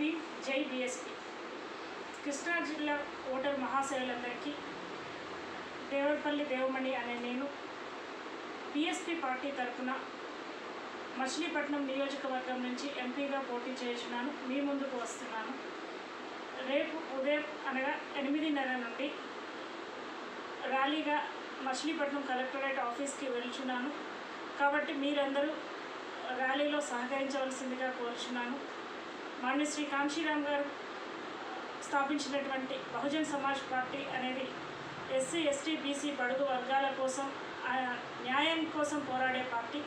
B జై BSP Krishna జిల్లా voter మహాశయులందరికీ Devarapalli Devamani అనే నేను బిఎస్పి పార్టీ తరఫున మచిలీపట్నం నియోజకవర్గం నుంచి ఎంపీగా పోటీ చేస్తున్నాను మీ ముందుకు వస్తున్నాను. రేపు ఉదయం అనగా ఎనిమిదిన్నర నుండి ర్యాలీగా మచిలీపట్నం కలెక్టరేట్ ఆఫీస్కి వెళ్తున్నాను కాబట్టి మీరందరూ ర్యాలీలో సహకరించవలసిందిగా కోరుచున్నాను. మాన్య శ్రీ కాంశీరామ్ గారు స్థాపించినటువంటి బహుజన్ సమాజ్ పార్టీ అనేది ఎస్సీ ఎస్టీ బీసీ బడుగు వర్గాల కోసం న్యాయం కోసం పోరాడే పార్టీ.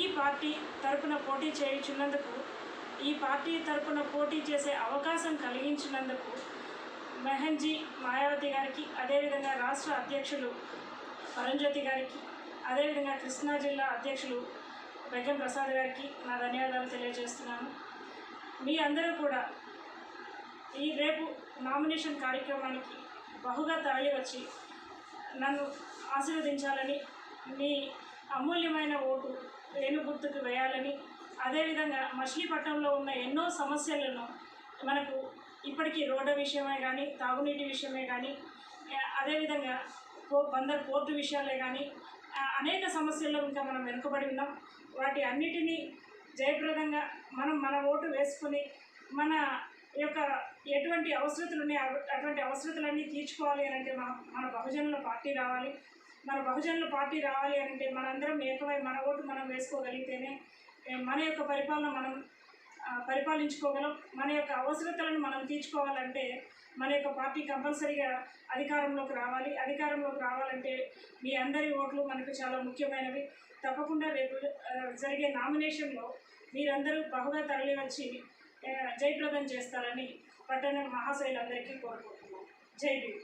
ఈ పార్టీ తరపున పోటీ చేయించినందుకు ఈ పార్టీ తరపున పోటీ చేసే అవకాశం కలిగించినందుకు మెహన్జీ మాయావతి గారికి అదేవిధంగా రాష్ట్ర అధ్యక్షులు పరంజ్యోతి గారికి అదేవిధంగా కృష్ణా జిల్లా అధ్యక్షులు బెగ్గం ప్రసాద్ గారికి నా ధన్యవాదాలు తెలియజేస్తున్నాను. మీ అందరూ కూడా ఈ రేపు నామినేషన్ కార్యక్రమానికి బహుగా తరలి వచ్చి నన్ను ఆశీర్వదించాలని మీ అమూల్యమైన ఓటు రేణు గుర్తుకు వేయాలని అదేవిధంగా మచిలీపట్నంలో ఉన్న ఎన్నో సమస్యలను మనకు ఇప్పటికీ రోడ్డు విషయమే కానీ తాగునీటి విషయమే కానీ అదేవిధంగా పో బందర్ పోర్టు విషయాలే కానీ అనేక సమస్యల్లో ఇంకా మనం వెనుకబడి ఉన్నాం. వాటి అన్నిటినీ జయప్రదంగా మనం మన ఓటు వేసుకుని మన యొక్క ఎటువంటి అవసరతలు ఉన్నాయి అటువంటి అవసరతలన్నీ తీర్చుకోవాలి అని అంటే మన మన బహుజనుల పార్టీ రావాలి. మన బహుజనుల పార్టీ రావాలి అంటే మనందరం ఏకమై మన ఓటు మనం వేసుకోగలిగితేనే మన యొక్క పరిపాలన మనం పరిపాలించుకోగలం. మన యొక్క అవసరతలను మనం తీర్చుకోవాలంటే మన యొక్క పార్టీ కంపల్సరీగా అధికారంలోకి రావాలి. అధికారంలోకి రావాలంటే మీ అందరి ఓట్లు మనకు చాలా ముఖ్యమైనవి. తప్పకుండా రేపు జరిగే నామినేషన్లో మీరందరూ బహుగా తరలి వచ్చి జయప్రదం చేస్తారని పట్టణ మహాశైలందరికీ కోరుకుంటున్నాను జై భీమ్.